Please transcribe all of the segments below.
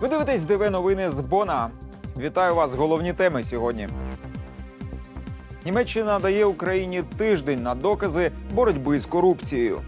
Ви дивитесь ДВ новини з Бона. Вітаю вас. Головні теми сьогодні. Німеччина дає Україні тиждень на докази боротьби з корупцією.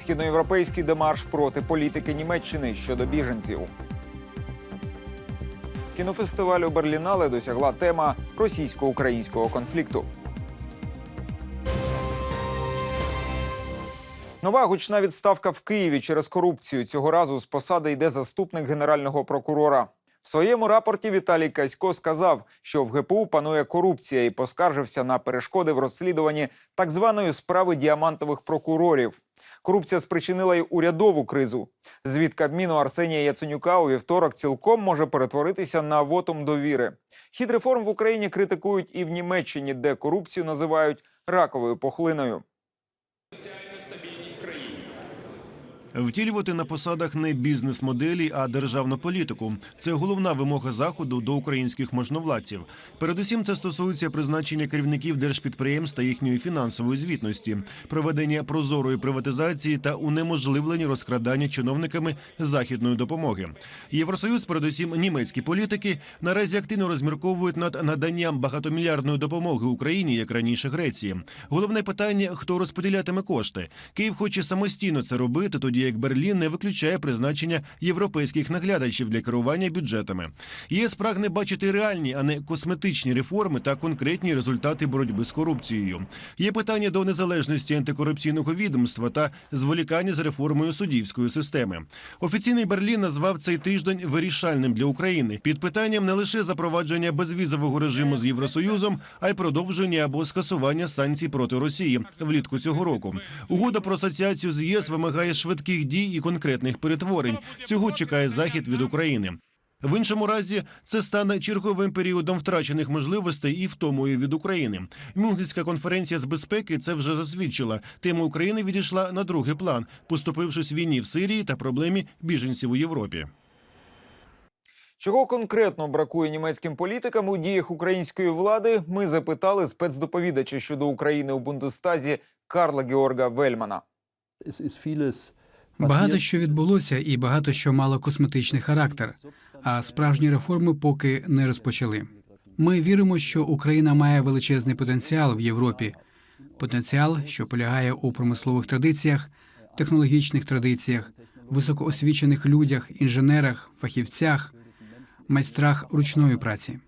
Східноєвропейський демарш проти політики Німеччини щодо біженців. Кінофестивалю Берлінале досягла тема російсько-українського конфлікту. Нова гучна відставка в Києві через корупцію. Цього разу з посади йде заступник генерального прокурора. В своєму рапорті Віталій Касько сказав, що в ГПУ панує корупція і поскаржився на перешкоди в розслідуванні так званої справи діамантових прокурорів. Корупція спричинила й урядову кризу. Звіт Кабміну Арсенія Яценюка у вівторок цілком може перетворитися на вотум довіри. Хід реформ в Україні критикують і в Німеччині, де корупцію називають раковою пухлиною. Втілювати на посадах не бізнес-моделі, а державну політику. Це головна вимога заходу до українських можновладців. Передусім, це стосується призначення керівників держпідприємств та їхньої фінансової звітності, проведення прозорої приватизації та унеможливлення розкрадання чиновниками західної допомоги. Євросоюз, передусім німецькі політики, наразі активно розмірковують над наданням багатомільярдної допомоги Україні, як раніше Греції. Головне питання: хто розподілятиме кошти. Київ хоче самостійно це робити, тоді як Берлін не виключає призначення європейських наглядачів для керування бюджетами. ЄС прагне бачити реальні, а не косметичні реформи та конкретні результати боротьби з корупцією. Є питання до незалежності антикорупційного відомства та зволікання з реформою суддівської системи. Офіційний Берлін назвав цей тиждень вирішальним для України під питанням не лише запровадження безвізового режиму з Євросоюзом, а й продовження або скасування санкцій проти Росії влітку цього року. Угода про асоціацію з ЄС вимагає швидких дій і конкретних перетворень. Цього чекає захід від України. В іншому разі це стане черговим періодом втрачених можливостей і втомою від України. Мюнхенська конференція з безпеки це вже засвідчила. Тема України відійшла на другий план, поступившись війні в Сирії та проблемі біженців у Європі. Чого конкретно бракує німецьким політикам у діях української влади? Ми запитали спецдоповідача щодо України у Бундестазі Карла Георга Вельмана. Багато що відбулося, і багато що мало косметичний характер, а справжні реформи поки не розпочали. Ми віримо, що Україна має величезний потенціал в Європі. Потенціал, що полягає у промислових традиціях, технологічних традиціях, високоосвічених людях, інженерах, фахівцях, майстрах ручної праці.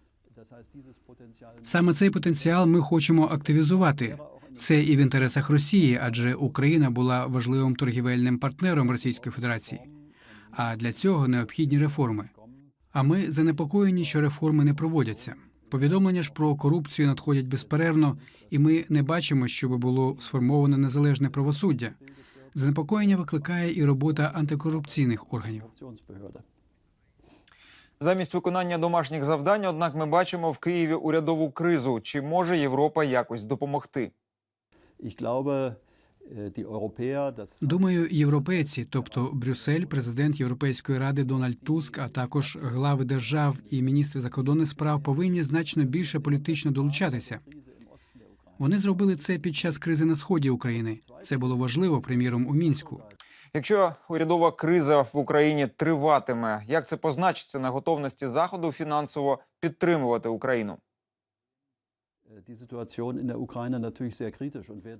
Саме цей потенціал ми хочемо активізувати. Це і в інтересах Росії, адже Україна була важливим торгівельним партнером Російської Федерації. А для цього необхідні реформи. А ми занепокоєні, що реформи не проводяться. Повідомлення ж про корупцію надходять безперервно, і ми не бачимо, щоб було сформоване незалежне правосуддя. Занепокоєння викликає і робота антикорупційних органів. Замість виконання домашніх завдань, однак, ми бачимо в Києві урядову кризу. Чи може Європа якось допомогти? Думаю, європейці, тобто Брюссель, президент Європейської ради Дональд Туск, а також глави держав і міністри закордонних справ повинні значно більше політично долучатися. Вони зробили це під час кризи на сході України. Це було важливо, приміром, у мінську. Якщо урядова криза в Україні триватиме, як це позначиться на готовності заходу фінансово підтримувати Україну?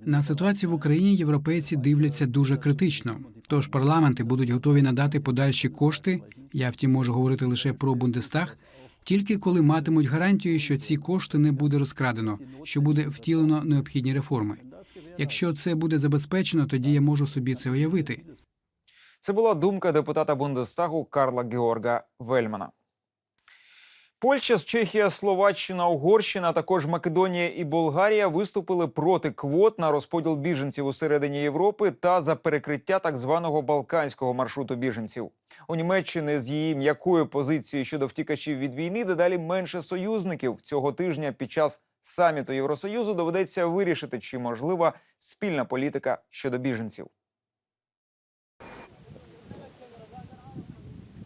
На ситуацію в Україні європейці дивляться дуже критично. Тож парламенти будуть готові надати подальші кошти. Я втім можу говорити лише про Бундестаг, тільки коли матимуть гарантію, що ці кошти не буде розкрадено, що буде втілено необхідні реформи. Якщо це буде забезпечено, тоді я можу собі це уявити. Це була думка депутата Бундестагу Карла Георга Вельмана. Польща, Чехія, Словаччина, Угорщина, а також Македонія і Болгарія виступили проти квот на розподіл біженців у середині Європи та за перекриття так званого балканського маршруту біженців. У Німеччини з її м'якою позицією щодо втікачів від війни дедалі менше союзників цього тижня. Під час саміту Євросоюзу доведеться вирішити, чи можлива спільна політика щодо біженців.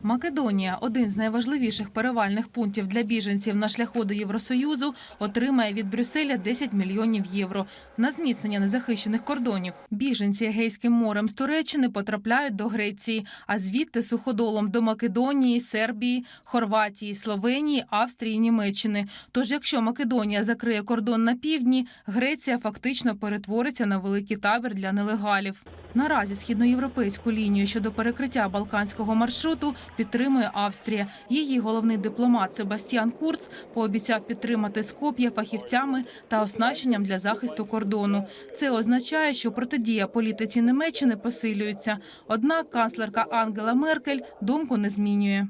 Македонія, один з найважливіших перевальних пунктів для біженців на шляху до Євросоюзу, отримає від Брюсселя 10 мільйонів євро на зміцнення незахищених кордонів. Біженці Егейським морем з Туреччини потрапляють до Греції, а звідти суходолом до Македонії, Сербії, Хорватії, Словенії, Австрії, Німеччини. Тож, якщо Македонія закриє кордон на півдні, Греція фактично перетвориться на великий табір для нелегалів. Наразі східноєвропейську лінію щодо перекриття балканського маршруту підтримує Австрія. Її головний дипломат Себастьян Курц пообіцяв підтримати Скоп'є фахівцями та оснащенням для захисту кордону. Це означає, що протидія політиці Німеччини посилюється. Однак канцлерка Ангела Меркель думку не змінює.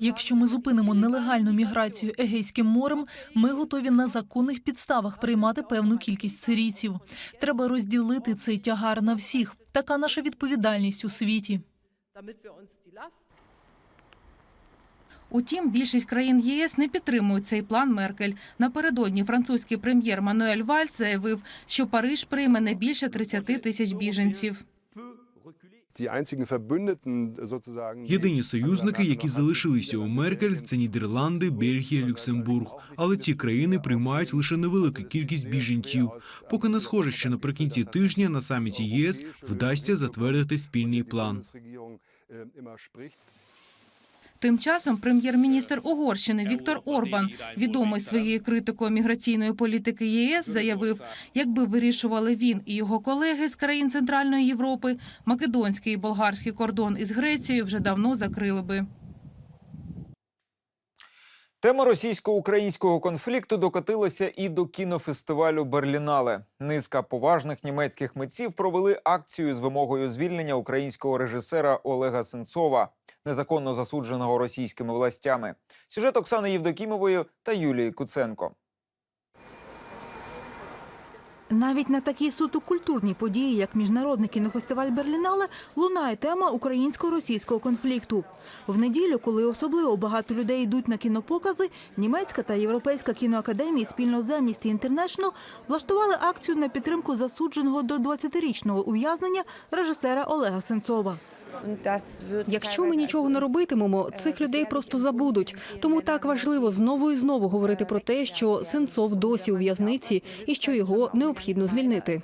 Якщо ми зупинимо нелегальну міграцію Егейським морем, ми готові на законних підставах приймати певну кількість сирійців. Треба розділити цей тягар на всіх. Така наша відповідальність у світі. Утім, більшість країн ЄС не підтримують цей план Меркель. Напередодні французький прем'єр Мануель Вальс заявив, що Париж прийме не більше 30 тисяч біженців. Єдині союзники, які залишилися у Меркель, це Нідерланди, Бельгія, Люксембург. Але ці країни приймають лише невелику кількість біженців. Поки не схоже, що наприкінці тижня на саміті ЄС вдасться затвердити спільний план. Тим часом прем'єр-міністр Угорщини Віктор Орбан, відомий своєю критикою міграційної політики ЄС, заявив, якби вирішували він і його колеги з країн Центральної Європи, македонський і болгарський кордон із Грецією вже давно закрили би. Тема російсько-українського конфлікту докотилася і до кінофестивалю Берлінале. Низка поважних німецьких митців провели акцію з вимогою звільнення українського режисера Олега Сенцова, незаконно засудженого російськими властями. Сюжет Оксани Євдокімової та Юлії Куценко. Навіть на такій суто культурній події, як міжнародний кінофестиваль Берлінале, лунає тема українсько-російського конфлікту. В неділю, коли особливо багато людей йдуть на кінопокази, німецька та європейська кіноакадемії спільно з Amnesty International влаштували акцію на підтримку засудженого до 20-річного ув'язнення режисера Олега Сенцова. Якщо ми нічого не робитимемо, цих людей просто забудуть. Тому так важливо знову і знову говорити про те, що Сенцов досі у в'язниці і що його необхідно звільнити.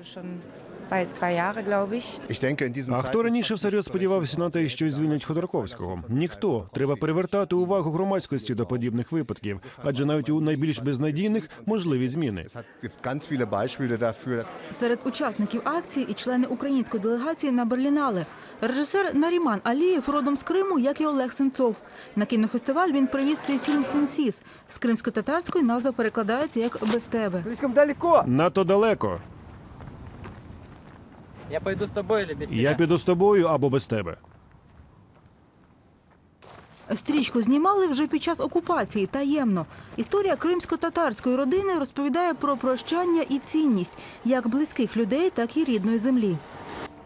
А хто раніше всерйоз сподівався на те, що звільнять Ходорковського? Ніхто. Треба привертати увагу громадськості до подібних випадків, адже навіть у найбільш безнадійних можливі зміни. Серед учасників акції і члени української делегації на Берлінале. Режисер Наріман Алієв родом з Криму, як і Олег Сенцов. На кінофестиваль він привіз свій фільм «Сенсіс». З кримсько-татарської назва перекладається як «Без тебе». Надто далеко. Я пойду с тобой или без Я піду з тобою або без тебе. Стрічку знімали вже під час окупації таємно. Історія кримсько-татарської родини розповідає про прощання і цінність як близьких людей, так і рідної землі.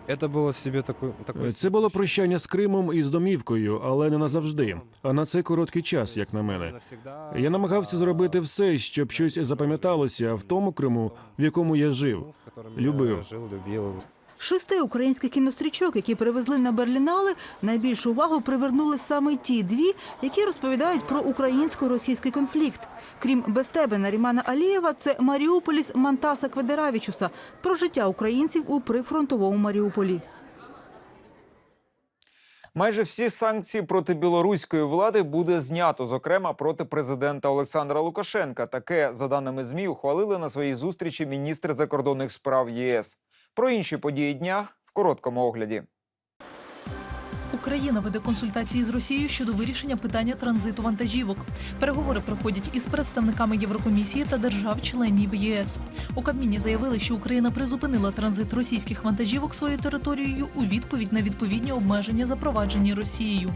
Это было себе такой... такой... Це було прощання з Кримом і з домівкою, але не назавжди. А на це короткий час, як на мене. Я намагався зробити все, щоб щось запам'яталося в тому Криму, в якому я жив. Любив. Шести українських кінострічок, які привезли на Берлінали, найбільшу увагу привернули саме ті дві, які розповідають про українсько-російський конфлікт. Крім без тебе Нарімана Алієва, це Маріуполіс Мантаса Кведеравічуса про життя українців у прифронтовому Маріуполі. Майже всі санкції проти білоруської влади буде знято, зокрема проти президента Олександра Лукашенка. Таке, за даними змі, ухвалили на своїй зустрічі міністри закордонних справ ЄС. Про інші події дня в короткому огляді. Україна веде консультації з Росією щодо вирішення питання транзиту вантажівок. Переговори проходять із представниками Єврокомісії та держав-членів ЄС. У Кабміні заявили, що Україна призупинила транзит російських вантажівок своєю територією у відповідь на відповідні обмеження, запроваджені Росією.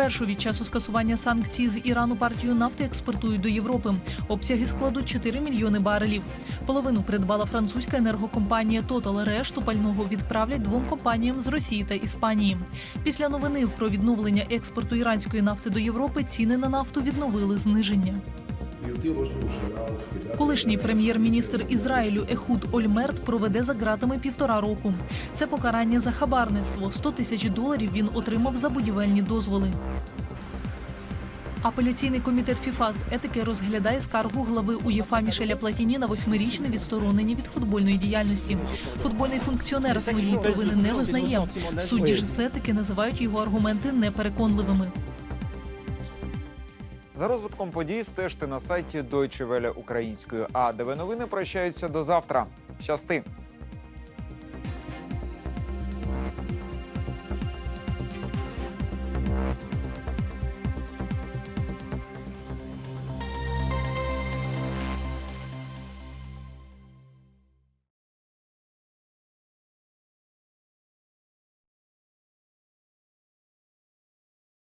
Першу від часу скасування санкцій з Ірану партію нафти експортують до Європи. Обсяги складуть 4 мільйони барелів. Половину придбала французька енергокомпанія Total. Решту пального відправлять двом компаніям з Росії та Іспанії. Після новини про відновлення експорту іранської нафти до Європи ціни на нафту відновили зниження. Колишній прем'єр-міністр Ізраїлю Ехуд Ольмерт проведе за ґратами півтора року. Це покарання за хабарництво. 100 тисяч доларів він отримав за будівельні дозволи. Апеляційний комітет ФІФА з етики розглядає скаргу глави УЄФА Мішеля Платіні на восьмирічне відсторонення від футбольної діяльності. Футбольний функціонер своєї провини не визнає. Судді ж з етики називають його аргументи непереконливими. За розвитком подій стежте на сайті Deutsche Welle українською. А ДВ новини прощаються до завтра. Щасти!